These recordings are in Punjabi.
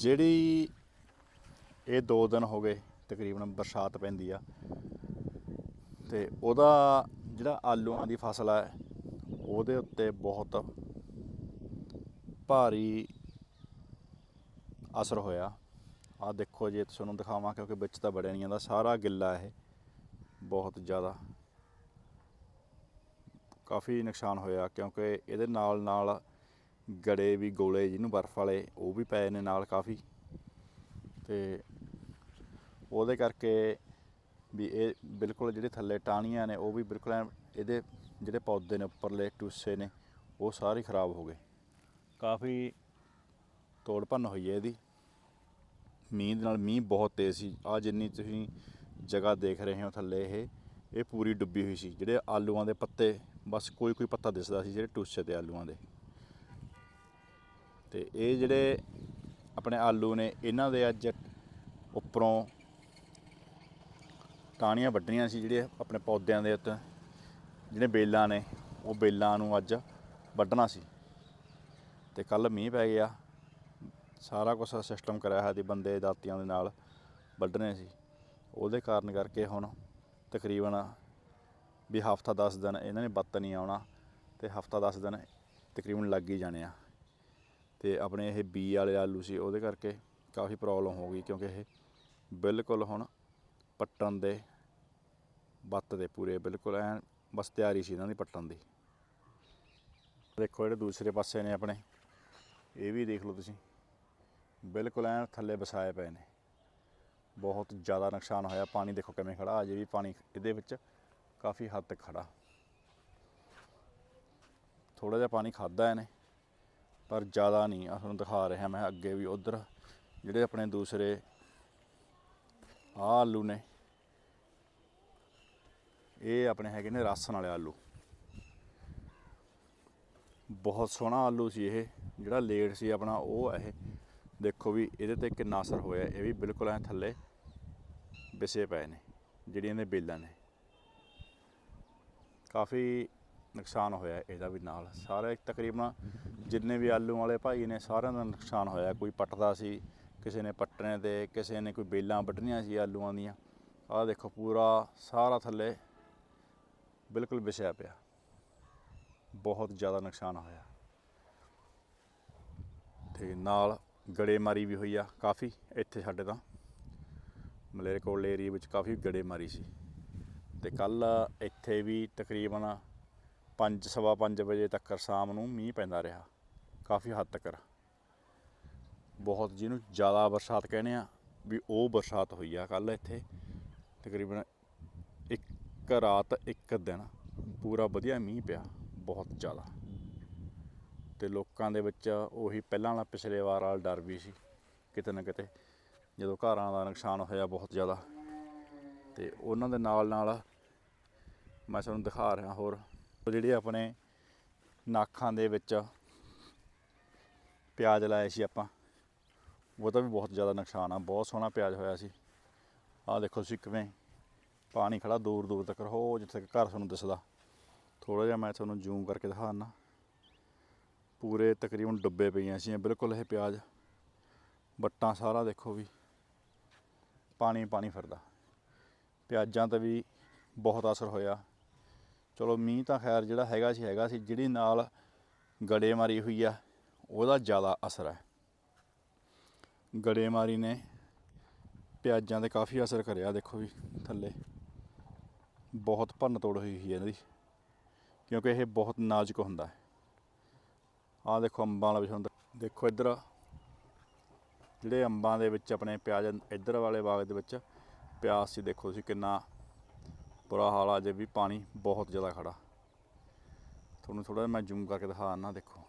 ਜਿਹੜੀ ਇਹ 2 ਦਿਨ ਹੋ ਗਏ ਤਕਰੀਬਨ ਬਰਸਾਤ ਪੈਂਦੀ ਆ, ਤੇ ਉਹਦਾ ਜਿਹੜਾ ਆਲੂਆਂ ਦੀ ਫਸਲ ਹੈ ਉਹਦੇ ਉੱਤੇ ਬਹੁਤ ਭਾਰੀ ਅਸਰ ਹੋਇਆ। ਆ ਦੇਖੋ ਜੇ ਤੁਹਾਨੂੰ ਦਿਖਾਵਾਂ, ਕਿਉਂਕਿ ਵਿੱਚ ਤਾਂ ਬੜਿਆ ਨਹੀਂ ਜਾਂਦਾ, ਸਾਰਾ ਗਿੱਲਾ ਇਹ, ਬਹੁਤ ਜ਼ਿਆਦਾ। ਕਾਫੀ ਨੁਕਸਾਨ ਹੋਇਆ, ਕਿਉਂਕਿ ਇਹਦੇ ਨਾਲ ਨਾਲ ਗੜੇ ਵੀ ਗੋਲੇ ਜਿਹਨੂੰ ਬਰਫ਼ ਵਾਲੇ, ਉਹ ਵੀ ਪਏ ਨੇ ਨਾਲ ਕਾਫੀ। ਤੇ ਉਹਦੇ ਕਰਕੇ ਵੀ ਇਹ ਬਿਲਕੁਲ ਜਿਹੜੇ ਥੱਲੇ ਟਾਹਣੀਆਂ ਨੇ, ਉਹ ਵੀ ਬਿਲਕੁਲ ਇਹਦੇ ਜਿਹੜੇ ਪੌਦੇ ਨੇ, ਉੱਪਰਲੇ ਟੁੱਸੇ ਨੇ, ਉਹ ਸਾਰੇ ਖਰਾਬ ਹੋ ਗਏ। ਕਾਫੀ ਤੋੜ ਭੰਨ ਹੋਈ ਹੈ ਇਹਦੀ। ਮੀਂਹ ਦੇ ਨਾਲ ਮੀਂਹ ਬਹੁਤ ਤੇਜ਼ ਸੀ। ਆ ਜਿੰਨੀ ਤੁਸੀਂ ਜਗ੍ਹਾ ਦੇਖ ਰਹੇ ਹੋ ਥੱਲੇ ਇਹ ਇਹ ਪੂਰੀ ਡੁੱਬੀ ਹੋਈ ਸੀ। ਜਿਹੜੇ ਆਲੂਆਂ ਦੇ ਪੱਤੇ, ਬਸ ਕੋਈ ਕੋਈ ਪੱਤਾ ਦਿਸਦਾ ਸੀ ਜਿਹੜੇ ਟੁੱਸੇ ਤੇ ਆਲੂਆਂ ਦੇ। ਤੇ ਇਹ ਜਿਹੜੇ ਆਪਣੇ ਆਲੂ ਨੇ, ਇਹਨਾਂ ਦੇ ਅੱਜ ਉੱਪਰੋਂ ਟਾਹਣੀਆਂ ਵੱਢਣੀਆਂ ਸੀ ਜਿਹੜੇ ਆਪਣੇ ਪੌਦਿਆਂ ਦੇ ਉੱਤੇ ਜਿਹੜੇ ਬੇਲਾਂ ਨੇ, ਉਹ ਬੇਲਾਂ ਨੂੰ ਅੱਜ ਵੱਢਣਾ ਸੀ। ਤੇ ਕੱਲ ਮੀਂਹ ਪੈ ਗਿਆ, ਸਾਰਾ ਕੁਝ ਸਿਸਟਮ ਕਰਿਆ ਹੋਇਆ ਸੀ, ਬੰਦੇ ਦਾਤੀਆਂ ਦੇ ਨਾਲ ਵੱਢਣੇ ਸੀ। ਉਹਦੇ ਕਾਰਨ ਕਰਕੇ ਹੁਣ ਤਕਰੀਬਨ ਵੀ ਹਫਤਾ 10 ਦਿਨ ਇਹਨਾਂ ਨੇ ਬੱਤ ਨਹੀਂ ਆਉਣਾ, ਤੇ ਹਫਤਾ 10 ਦਿਨ ਤਕਰੀਬਨ ਲੱਗ ਹੀ ਜਾਣੇ ਆ। ਤੇ ਆਪਣੇ ਇਹ ਬੀ ਵਾਲੇ ਆਲੂ ਸੀ, ਉਹਦੇ ਕਰਕੇ ਕਾਫੀ ਪ੍ਰੋਬਲਮ ਹੋ ਗਈ ਕਿਉਂਕਿ ਇਹ ਬਿਲਕੁਲ ਹੁਣ ਪੱਟਣ ਦੇ ਬੱਤ ਦੇ ਪੂਰੇ, ਬਿਲਕੁਲ ਐਨ ਬਸ ਤਿਆਰੀ ਸੀ ਇਹਨਾਂ ਦੀ ਪੱਟਣ ਦੀ। ਦੇਖੋ ਜਿਹੜੇ ਦੂਸਰੇ ਪਾਸੇ ਨੇ ਆਪਣੇ, ਇਹ ਵੀ ਦੇਖ ਲਓ ਤੁਸੀਂ। ਬਿਲਕੁਲ ਐਨ ਥੱਲੇ ਵਸਾਏ ਪਏ ਨੇ। ਬਹੁਤ ਜ਼ਿਆਦਾ ਨੁਕਸਾਨ ਹੋਇਆ, ਪਾਣੀ ਦੇਖੋ ਕਿਵੇਂ ਖੜਾ ਅਜੇ ਵੀ ਪਾਣੀ ਇਹਦੇ ਵਿੱਚ ਕਾਫੀ ਹੱਦ ਤੱਕ ਖੜਾ ਥੋੜਾ ਜਿਹਾ ਪਾਣੀ ਖਾਦਾ ਇਹਨੇ। ਪਰ ਜ਼ਿਆਦਾ ਨਹੀਂ। ਆ ਤੁਹਾਨੂੰ ਦਿਖਾ ਰਿਹਾ ਮੈਂ ਅੱਗੇ ਵੀ ਉਧਰ, ਜਿਹੜੇ ਆਪਣੇ ਦੂਸਰੇ ਆ ਆਲੂ ਨੇ। ਇਹ ਆਪਣੇ ਹੈਗੇ ਨੇ ਰਾਸਣ ਵਾਲੇ ਆਲੂ। ਬਹੁਤ ਸੋਹਣਾ ਆਲੂ ਸੀ ਇਹ, ਜਿਹੜਾ ਲੇਟ ਸੀ ਆਪਣਾ ਉਹ ਇਹ। ਦੇਖੋ ਵੀ ਇਹਦੇ ਤੇ ਕਿੰਨਾ ਅਸਰ ਹੋਇਆ, ਇਹ ਵੀ ਬਿਲਕੁਲ ਐ ਥੱਲੇ ਵਿਸੇ ਪਏ ਨੇ, ਜਿਹੜੀਆਂ ਦੇ ਬੇਲਾਂ ਨੇ। ਕਾਫੀ ਨੁਕਸਾਨ ਹੋਇਆ ਇਹਦਾ ਵੀ ਨਾਲ। ਸਾਰੇ ਤਕਰੀਬਨ ਜਿੰਨੇ ਵੀ ਆਲੂ ਵਾਲੇ ਭਾਈ ਨੇ, ਸਾਰਿਆਂ ਦਾ ਨੁਕਸਾਨ ਹੋਇਆ ਕੋਈ ਪੱਟਦਾ ਸੀ, ਕਿਸੇ ਨੇ ਪੱਟਣੇ ਤੇ ਕਿਸੇ ਨੇ ਕੋਈ ਬੇਲਾਂ ਵੱਢਣੀਆਂ ਸੀ ਆਲੂਆਂ ਦੀਆਂ। ਆਹ ਦੇਖੋ, ਪੂਰਾ ਸਾਰਾ ਥੱਲੇ ਬਿਲਕੁਲ ਵਿਛਿਆ ਪਿਆ। ਬਹੁਤ ਜ਼ਿਆਦਾ ਨੁਕਸਾਨ ਹੋਇਆ। ਤੇ ਨਾਲ ਗੜੇਮਾਰੀ ਵੀ ਹੋਈ ਆ ਕਾਫੀ, ਇੱਥੇ ਸਾਡੇ ਤਾਂ। ਮਲੇਰਕੋਟਲੇ ਏਰੀਆ ਵਿੱਚ ਕਾਫੀ ਗੜੇਮਾਰੀ ਸੀ। ਤੇ ਕੱਲ ਇੱਥੇ ਵੀ ਤਕਰੀਬਨ 5 ਸਵਾ 5 ਵਜੇ ਤੱਕ ਸ਼ਾਮ ਨੂੰ ਮੀਂਹ ਪੈਂਦਾ ਰਿਹਾ। ਕਾਫੀ ਹੱਦ ਤੱਕ ਬਹੁਤ ਜਿਹਨੂੰ ਜ਼ਿਆਦਾ ਬਰਸਾਤ ਕਹਿੰਦੇ ਆ, ਵੀ ਉਹ ਬਰਸਾਤ ਹੋਈ ਆ ਕੱਲ ਇੱਥੇ। ਤਕਰੀਬਨ ਇੱਕ ਰਾਤ, ਇੱਕ ਦਿਨ ਪੂਰਾ ਵਧੀਆ ਮੀਂਹ ਪਿਆ, ਬਹੁਤ ਜ਼ਿਆਦਾ। ਤੇ ਲੋਕਾਂ ਦੇ ਵਿੱਚ ਉਹੀ ਪਹਿਲਾਂ ਵਾਲਾ, ਪਿਛਲੇ ਵਾਰ ਵਾਲਾ ਡਰ ਵੀ ਸੀ, ਕਿਤੇ ਨਾ ਕਿਤੇ ਜਦੋਂ ਘਰਾਂ ਦਾ ਨੁਕਸਾਨ ਹੋਇਆ ਬਹੁਤ ਜ਼ਿਆਦਾ। ਤੇ ਉਹਨਾਂ ਦੇ ਨਾਲ ਨਾਲ ਮੈਂ ਤੁਹਾਨੂੰ ਦਿਖਾ ਰਿਹਾ ਹੋਰ ਉਹ ਜਿਹੜੇ ਆਪਣੇ ਨਾਖਾਂ ਦੇ ਵਿੱਚ ਪਿਆਜ਼ ਲਾਏ ਸੀ ਆਪਾਂ ਉਹਦਾ ਵੀ ਬਹੁਤ ਜ਼ਿਆਦਾ ਨੁਕਸਾਨ ਆ, ਬਹੁਤ ਸੋਹਣਾ ਪਿਆਜ਼ ਹੋਇਆ ਸੀ। ਆਹ ਦੇਖੋ ਤੁਸੀਂ ਕਿਵੇਂ ਪਾਣੀ ਖੜਾ ਦੂਰ ਦੂਰ ਤੱਕ ਹੋ ਜਿੱਥੇ ਤੱਕ ਘਰ ਤੁਹਾਨੂੰ ਦਿਸਦਾ। ਥੋੜਾ ਜਿਹਾ ਮੈਂ ਤੁਹਾਨੂੰ ਜ਼ੂਮ ਕਰਕੇ ਦਿਖਾਉਣਾ ਪੂਰੇ ਤਕਰੀਬਨ ਡੁੱਬੇ ਪਈਆਂ ਸੀ ਬਿਲਕੁਲ ਇਹ ਪਿਆਜ਼। ਬੱਟਾਂ ਸਾਰਾ ਦੇਖੋ ਵੀ ਪਾਣੀ ਪਾਣੀ ਫਿਰਦਾ। ਪਿਆਜ਼ਾਂ ਤੇ ਵੀ ਬਹੁਤ ਅਸਰ ਹੋਇਆ। ਚਲੋ ਮੀਂਹ ਤਾਂ ਖੈਰ ਜਿਹੜਾ ਹੈਗਾ ਸੀ ਹੈਗਾ ਸੀ, ਜਿਹੜੀ ਨਾਲ ਗੜੇ ਮਾਰੀ ਹੋਈ ਆ, ਉਹਦਾ ਜ਼ਿਆਦਾ ਅਸਰ ਹੈ। ਗੜੇਮਾਰੀ ਨੇ ਪਿਆਜ਼ਾਂ ਤੇ ਕਾਫੀ ਅਸਰ ਕਰਿਆ, ਦੇਖੋ ਵੀ ਥੱਲੇ। ਬਹੁਤ ਭੰਨ ਤੋੜ ਹੋਈ ਹੋਈ ਹੈ ਇਹਦੀ ਕਿਉਂਕਿ ਇਹ ਬਹੁਤ ਨਾਜ਼ੁਕ ਹੁੰਦਾ ਹੈ। ਆਹ ਦੇਖੋ ਅੰਬਾਂ ਵਾਲਾ ਵੀ ਦੇਖੋ ਇੱਧਰ, ਜਿਹੜੇ ਅੰਬਾਂ ਦੇ ਵਿੱਚ ਆਪਣੇ ਪਿਆਜ਼, ਇੱਧਰ ਵਾਲੇ ਬਾਗ ਦੇ ਵਿੱਚ ਪਿਆਜ਼ ਸੀ, ਦੇਖੋ ਤੁਸੀਂ ਕਿੰਨਾ ਬੁਰਾ ਹਾਲ ਆ ਜੇ ਵੀ ਪਾਣੀ ਬਹੁਤ ਜ਼ਿਆਦਾ ਖੜਾ। ਤੁਹਾਨੂੰ ਥੋੜਾ ਜਿਹਾ ਮੈਂ ਜ਼ੂਮ ਕਰਕੇ ਦਿਖਾ ਦਿੰਦਾ, ਦੇਖੋ।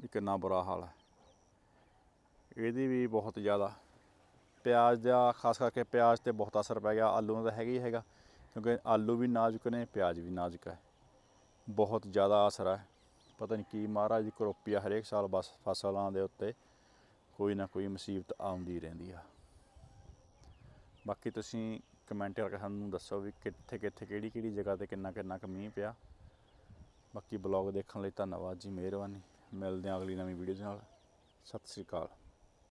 ਵੀ ਕਿੰਨਾ ਬੁਰਾ ਹਾਲ ਹੈ ਇਹਦੀ ਵੀ ਬਹੁਤ ਜ਼ਿਆਦਾ। ਪਿਆਜ਼ ਦਾ, ਖਾਸ ਕਰਕੇ ਪਿਆਜ਼ ਤੇ ਬਹੁਤ ਅਸਰ ਪੈ ਗਿਆ। ਆਲੂ ਦਾ ਹੈਗਾ ਹੀ ਹੈਗਾ, ਕਿਉਂਕਿ ਆਲੂ ਵੀ ਨਾਜ਼ੁਕ ਨੇ, ਪਿਆਜ਼ ਵੀ ਨਾਜ਼ੁਕ ਹੈ ਬਹੁਤ ਜ਼ਿਆਦਾ ਅਸਰ ਹੈ ਪਤਾ ਨਹੀਂ ਕੀ ਮਹਾਰਾਜ ਦੀ ਕਰੋਪੀ ਆ ਹਰੇਕ ਸਾਲ, ਬਸ ਫਸਲਾਂ ਦੇ ਉੱਤੇ ਕੋਈ ਨਾ ਕੋਈ ਮੁਸੀਬਤ ਆਉਂਦੀ ਰਹਿੰਦੀ ਆ। ਬਾਕੀ ਤੁਸੀਂ ਕਮੈਂਟ ਕਰਕੇ ਸਾਨੂੰ ਦੱਸੋ ਵੀ ਕਿੱਥੇ ਕਿੱਥੇ, ਕਿਹੜੀ ਕਿਹੜੀ ਜਗ੍ਹਾ ਤੇ ਕਿੰਨਾ ਕਿੰਨਾ ਕੁ ਮੀਂਹ ਪਿਆ। ਬਾਕੀ ਬਲੌਗ ਦੇਖਣ ਲਈ ਧੰਨਵਾਦ ਜੀ, ਮਿਹਰਬਾਨੀ। ਮਿਲਦੇ ਹਾਂ ਅਗਲੀ ਨਵੀਂ ਵੀਡੀਓ ਦੇ ਨਾਲ। ਸਤਿ ਸ੍ਰੀ ਅਕਾਲ।